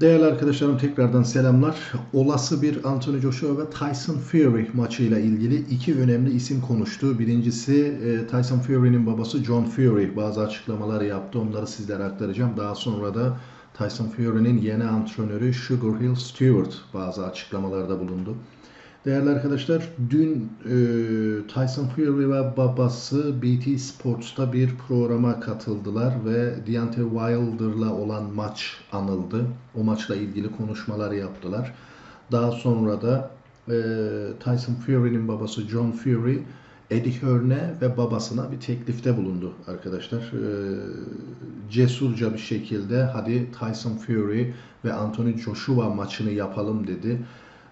Değerli arkadaşlarım tekrardan selamlar. Olası bir Anthony Joshua ve Tyson Fury maçıyla ilgili iki önemli isim konuştu. Birincisi e, Tyson Fury'nin babası John Fury bazı açıklamalar yaptı. Onları sizlere aktaracağım. Daha sonra da Tyson Fury'nin yeni antrenörü Sugar Hill Stewart bazı açıklamalarda bulundu. Değerli arkadaşlar, dün e, Tyson Fury ve babası BT Sports'ta bir programa katıldılar ve Deontay Wilder'la olan maç anıldı. O maçla ilgili konuşmalar yaptılar. Daha sonra da e, Tyson Fury'nin babası John Fury, Eddie Hearn'e ve babasına bir teklifte bulundu arkadaşlar. E, cesurca bir şekilde hadi Tyson Fury ve Anthony Joshua maçını yapalım dedi.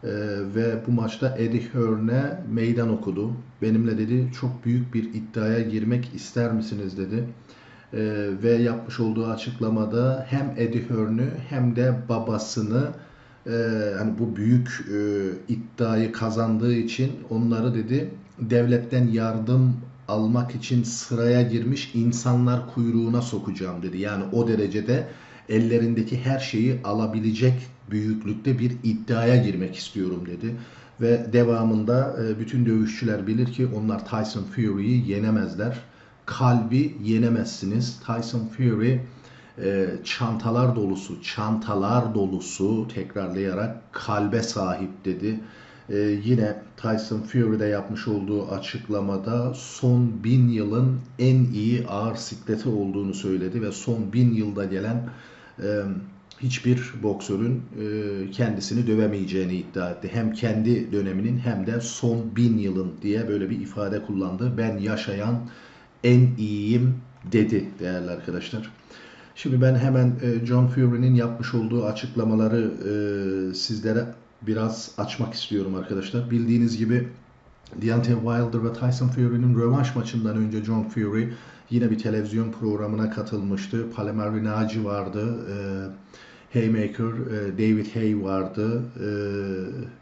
Ee, ve bu maçta Eddie Hearn'e meydan okudu. Benimle dedi çok büyük bir iddiaya girmek ister misiniz dedi. Ee, ve yapmış olduğu açıklamada hem Eddie Hearn'ü hem de babasını e, hani bu büyük e, iddiayı kazandığı için onları dedi devletten yardım almak için sıraya girmiş insanlar kuyruğuna sokacağım dedi. Yani o derecede ellerindeki her şeyi alabilecek büyüklükte bir iddiaya girmek istiyorum dedi. Ve devamında e, bütün dövüşçüler bilir ki onlar Tyson Fury'yi yenemezler. Kalbi yenemezsiniz. Tyson Fury e, çantalar dolusu, çantalar dolusu tekrarlayarak kalbe sahip dedi. Ee, yine Tyson Fury'de yapmış olduğu açıklamada son bin yılın en iyi ağır sikleti olduğunu söyledi ve son bin yılda gelen e, hiçbir boksörün e, kendisini dövemeyeceğini iddia etti. Hem kendi döneminin hem de son bin yılın diye böyle bir ifade kullandı. Ben yaşayan en iyiyim dedi değerli arkadaşlar. Şimdi ben hemen e, John Fury'nin yapmış olduğu açıklamaları e, sizlere biraz açmak istiyorum arkadaşlar. Bildiğiniz gibi Deontay Wilder ve Tyson Fury'nin rövanş maçından önce John Fury yine bir televizyon programına katılmıştı. Palmer Naci vardı. E, Haymaker, e, David Hay vardı e,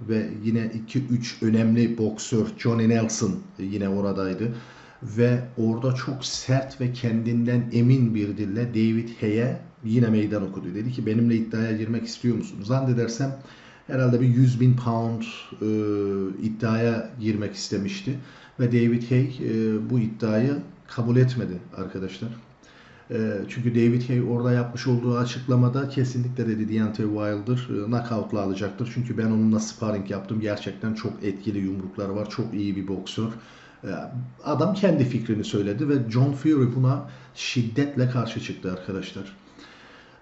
ve yine 2-3 önemli boksör Johnny Nelson yine oradaydı. Ve orada çok sert ve kendinden emin bir dille David Hay'e yine meydan okudu. Dedi ki benimle iddiaya girmek istiyor musun? Zannedersem herhalde bir 100 bin pound e, iddiaya girmek istemişti. Ve David Hay e, bu iddiayı kabul etmedi arkadaşlar. E, çünkü David Hay orada yapmış olduğu açıklamada kesinlikle dedi Deontay Wilder e, knockout'la alacaktır. Çünkü ben onunla sparring yaptım. Gerçekten çok etkili yumrukları var. Çok iyi bir boksör. E, adam kendi fikrini söyledi ve John Fury buna şiddetle karşı çıktı arkadaşlar.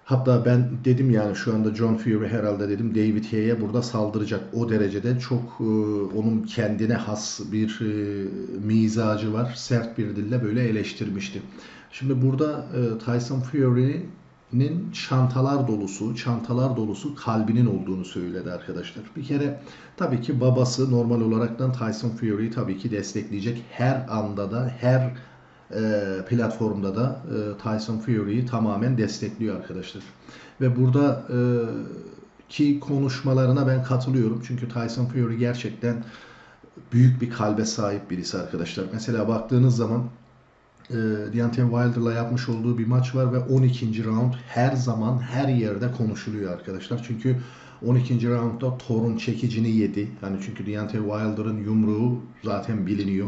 Hatta ben dedim yani şu anda John Fury herhalde dedim David Hay'e burada saldıracak. O derecede çok e, onun kendine has bir e, mizacı var. Sert bir dille böyle eleştirmişti. Şimdi burada e, Tyson Fury'nin çantalar dolusu, çantalar dolusu kalbinin olduğunu söyledi arkadaşlar. Bir kere tabii ki babası normal olaraktan Tyson Fury'yi tabii ki destekleyecek. Her anda da her platformda da e, Tyson Fury'yi tamamen destekliyor arkadaşlar. Ve burada e, ki konuşmalarına ben katılıyorum. Çünkü Tyson Fury gerçekten büyük bir kalbe sahip birisi arkadaşlar. Mesela baktığınız zaman e, Deontay Wilder'la yapmış olduğu bir maç var ve 12. round her zaman her yerde konuşuluyor arkadaşlar. Çünkü 12. roundda Thor'un çekicini yedi. Yani çünkü Deontay Wilder'ın yumruğu zaten biliniyor.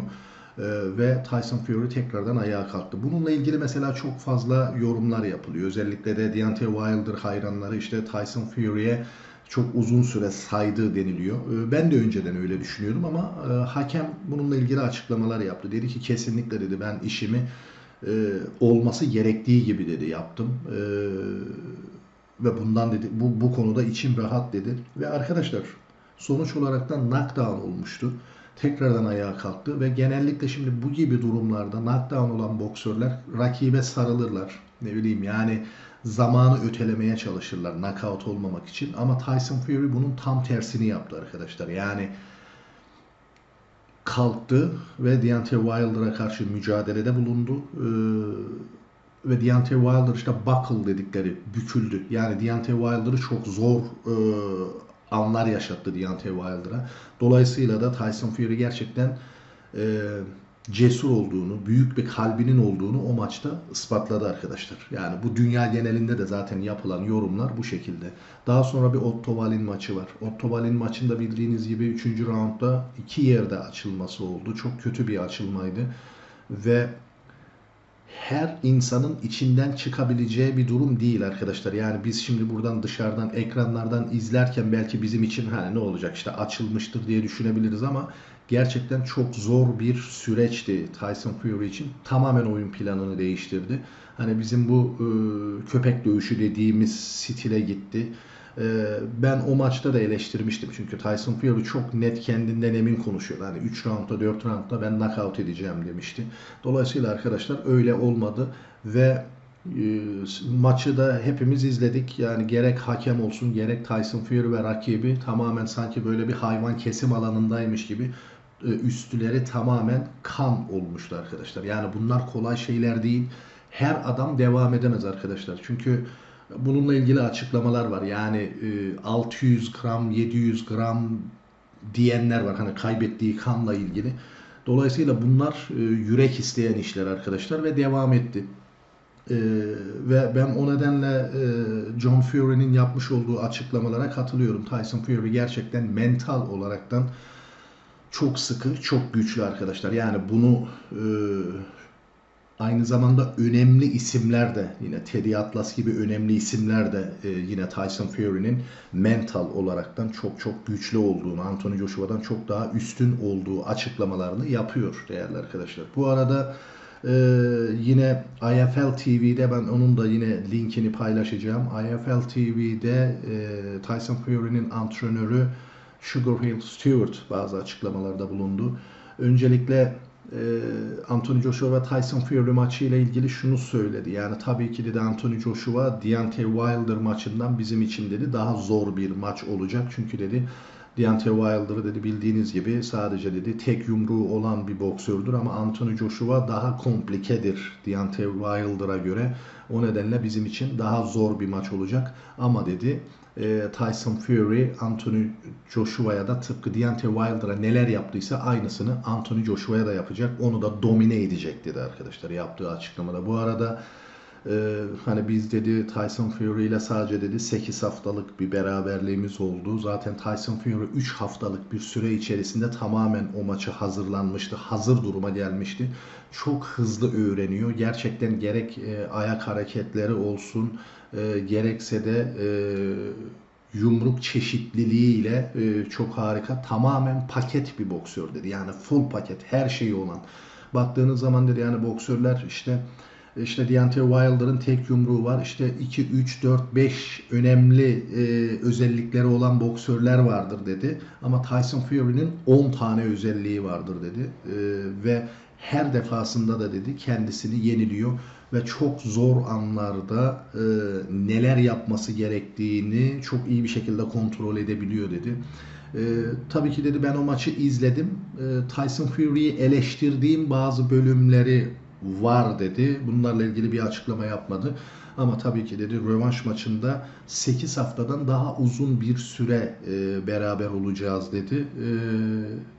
Ee, ve Tyson Fury tekrardan ayağa kalktı. Bununla ilgili mesela çok fazla yorumlar yapılıyor. Özellikle de Deontay Wilder hayranları işte Tyson Fury'e çok uzun süre saydı deniliyor. Ee, ben de önceden öyle düşünüyordum ama e, hakem bununla ilgili açıklamalar yaptı. Dedi ki kesinlikle dedi ben işimi e, olması gerektiği gibi dedi yaptım. E, ve bundan dedi bu, bu konuda içim rahat dedi. Ve arkadaşlar sonuç olarak da knockdown olmuştu tekrardan ayağa kalktı ve genellikle şimdi bu gibi durumlarda knockdown olan boksörler rakibe sarılırlar. Ne bileyim yani zamanı ötelemeye çalışırlar knockout olmamak için ama Tyson Fury bunun tam tersini yaptı arkadaşlar. Yani kalktı ve Deontay Wilder'a karşı mücadelede bulundu. Ee, ve Deontay Wilder işte buckle dedikleri büküldü. Yani Deontay Wilder'ı çok zor e, anlar yaşattı Deontay Wilder'a. Dolayısıyla da Tyson Fury gerçekten e, cesur olduğunu, büyük bir kalbinin olduğunu o maçta ispatladı arkadaşlar. Yani bu dünya genelinde de zaten yapılan yorumlar bu şekilde. Daha sonra bir Otto Wallin maçı var. Otto Wallin maçında bildiğiniz gibi 3. roundda iki yerde açılması oldu. Çok kötü bir açılmaydı. Ve her insanın içinden çıkabileceği bir durum değil arkadaşlar. Yani biz şimdi buradan dışarıdan ekranlardan izlerken belki bizim için hani ne olacak işte açılmıştır diye düşünebiliriz ama gerçekten çok zor bir süreçti Tyson Fury için. Tamamen oyun planını değiştirdi. Hani bizim bu e, köpek dövüşü dediğimiz stile gitti. E, ben o maçta da eleştirmiştim. Çünkü Tyson Fury çok net kendinden emin konuşuyor. Hani 3 roundda 4 roundda ben knockout edeceğim demişti. Dolayısıyla arkadaşlar öyle olmadı ve e, maçı da hepimiz izledik. Yani gerek hakem olsun gerek Tyson Fury ve rakibi tamamen sanki böyle bir hayvan kesim alanındaymış gibi e, üstüleri tamamen kan olmuştu arkadaşlar. Yani bunlar kolay şeyler değil. Her adam devam edemez arkadaşlar. Çünkü bununla ilgili açıklamalar var. Yani 600 e, gram, 700 gram diyenler var. Hani kaybettiği kanla ilgili. Dolayısıyla bunlar e, yürek isteyen işler arkadaşlar ve devam etti. Ee, ve ben o nedenle e, John Fury'nin yapmış olduğu açıklamalara katılıyorum. Tyson Fury gerçekten mental olaraktan çok sıkı, çok güçlü arkadaşlar. Yani bunu e, aynı zamanda önemli isimler de yine Teddy Atlas gibi önemli isimler de e, yine Tyson Fury'nin mental olaraktan çok çok güçlü olduğunu, Anthony Joshua'dan çok daha üstün olduğu açıklamalarını yapıyor değerli arkadaşlar. Bu arada ee, yine IFL TV'de ben onun da yine linkini paylaşacağım. IFL TV'de e, Tyson Fury'nin antrenörü Sugar Hill Stewart bazı açıklamalarda bulundu. Öncelikle e, Anthony Joshua ve Tyson Fury maçı ile ilgili şunu söyledi. Yani tabii ki dedi Anthony Joshua Deontay Wilder maçından bizim için dedi daha zor bir maç olacak. Çünkü dedi Deontay Wilder'ı dedi bildiğiniz gibi sadece dedi tek yumruğu olan bir boksördür ama Anthony Joshua daha komplikedir Deontay Wilder'a göre. O nedenle bizim için daha zor bir maç olacak. Ama dedi e, Tyson Fury Anthony Joshua'ya da tıpkı Deontay Wilder'a neler yaptıysa aynısını Anthony Joshua'ya da yapacak. Onu da domine edecek dedi arkadaşlar yaptığı açıklamada. Bu arada ee, hani biz dedi Tyson Fury ile sadece dedi 8 haftalık bir beraberliğimiz oldu. Zaten Tyson Fury 3 haftalık bir süre içerisinde tamamen o maçı hazırlanmıştı. Hazır duruma gelmişti. Çok hızlı öğreniyor. Gerçekten gerek e, ayak hareketleri olsun e, gerekse de e, yumruk çeşitliliğiyle e, çok harika. Tamamen paket bir boksör dedi. Yani full paket her şeyi olan. Baktığınız zaman dedi yani boksörler işte işte Deontay Wilder'ın tek yumruğu var. İşte 2, 3, 4, 5 önemli e, özellikleri olan boksörler vardır dedi. Ama Tyson Fury'nin 10 tane özelliği vardır dedi. E, ve her defasında da dedi kendisini yeniliyor ve çok zor anlarda e, neler yapması gerektiğini çok iyi bir şekilde kontrol edebiliyor dedi. E, tabii ki dedi ben o maçı izledim. E, Tyson Fury'yi eleştirdiğim bazı bölümleri var dedi. Bunlarla ilgili bir açıklama yapmadı. Ama tabii ki dedi rövanş maçında 8 haftadan daha uzun bir süre e, beraber olacağız dedi. E,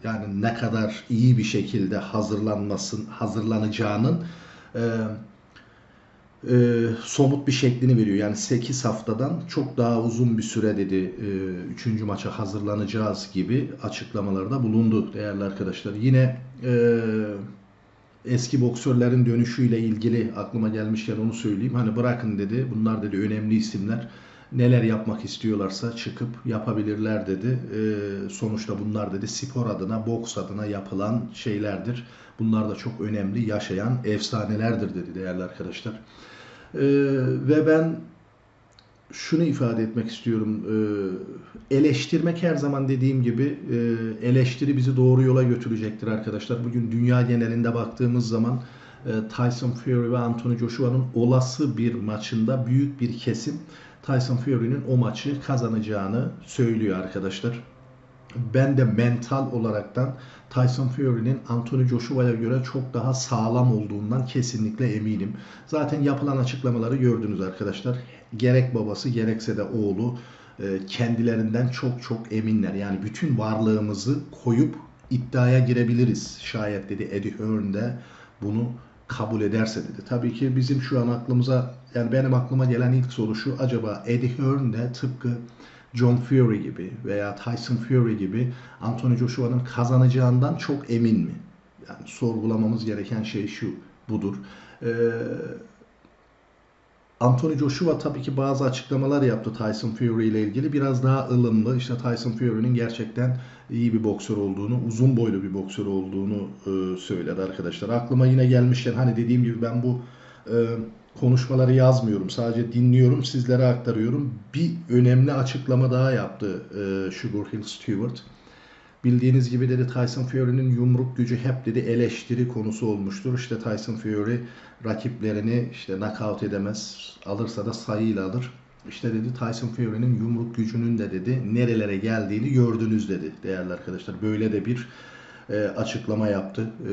yani ne kadar iyi bir şekilde hazırlanmasın, hazırlanacağının e, e, somut bir şeklini veriyor. Yani 8 haftadan çok daha uzun bir süre dedi 3. E, maça hazırlanacağız gibi açıklamalarda bulundu değerli arkadaşlar. Yine e, eski boksörlerin dönüşüyle ilgili aklıma gelmişken onu söyleyeyim. Hani bırakın dedi. Bunlar dedi önemli isimler. Neler yapmak istiyorlarsa çıkıp yapabilirler dedi. Ee, sonuçta bunlar dedi spor adına, boks adına yapılan şeylerdir. Bunlar da çok önemli, yaşayan efsanelerdir dedi değerli arkadaşlar. Ee, ve ben şunu ifade etmek istiyorum. Ee, eleştirmek her zaman dediğim gibi e, eleştiri bizi doğru yola götürecektir arkadaşlar. Bugün dünya genelinde baktığımız zaman e, Tyson Fury ve Anthony Joshua'nın olası bir maçında büyük bir kesim Tyson Fury'nin o maçı kazanacağını söylüyor arkadaşlar. Ben de mental olaraktan Tyson Fury'nin Anthony Joshua'ya göre çok daha sağlam olduğundan kesinlikle eminim. Zaten yapılan açıklamaları gördünüz arkadaşlar. Gerek babası gerekse de oğlu e, kendilerinden çok çok eminler. Yani bütün varlığımızı koyup iddiaya girebiliriz şayet dedi Eddie Hearn de bunu kabul ederse dedi. Tabii ki bizim şu an aklımıza yani benim aklıma gelen ilk soru şu acaba Eddie Hearn de tıpkı John Fury gibi veya Tyson Fury gibi Anthony Joshua'nın kazanacağından çok emin mi? Yani sorgulamamız gereken şey şu budur. Ee, Anthony Joshua tabii ki bazı açıklamalar yaptı Tyson Fury ile ilgili. Biraz daha ılımlı. İşte Tyson Fury'nin gerçekten iyi bir boksör olduğunu, uzun boylu bir boksör olduğunu e, söyledi arkadaşlar. Aklıma yine gelmişken hani dediğim gibi ben bu e, konuşmaları yazmıyorum. Sadece dinliyorum, sizlere aktarıyorum. Bir önemli açıklama daha yaptı e, Sugar Hill Stewart. Bildiğiniz gibi dedi Tyson Fury'nin yumruk gücü hep dedi eleştiri konusu olmuştur. İşte Tyson Fury rakiplerini işte knockout edemez. Alırsa da sayıyla alır. İşte dedi Tyson Fury'nin yumruk gücünün de dedi nerelere geldiğini gördünüz dedi değerli arkadaşlar. Böyle de bir e, açıklama yaptı. E,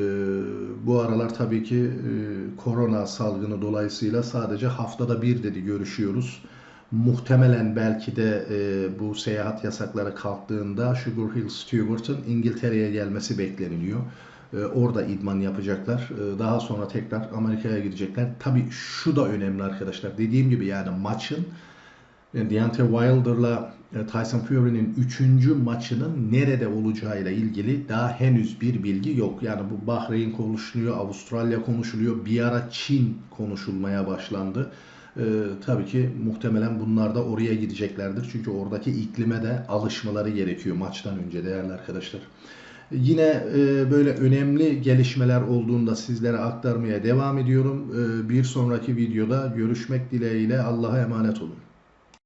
bu aralar tabii ki e, korona salgını dolayısıyla sadece haftada bir dedi görüşüyoruz. Muhtemelen belki de e, bu seyahat yasakları kalktığında Sugar Hill Stewart'ın İngiltere'ye gelmesi bekleniliyor. E, orada idman yapacaklar. E, daha sonra tekrar Amerika'ya gidecekler. Tabii şu da önemli arkadaşlar. Dediğim gibi yani maçın e, Deontay Wilder'la Tyson Fury'nin 3. maçının nerede olacağıyla ilgili daha henüz bir bilgi yok. Yani bu Bahreyn konuşuluyor, Avustralya konuşuluyor, bir ara Çin konuşulmaya başlandı. Ee, tabii ki muhtemelen bunlar da oraya gideceklerdir. Çünkü oradaki iklime de alışmaları gerekiyor maçtan önce değerli arkadaşlar. Yine e, böyle önemli gelişmeler olduğunda sizlere aktarmaya devam ediyorum. E, bir sonraki videoda görüşmek dileğiyle Allah'a emanet olun.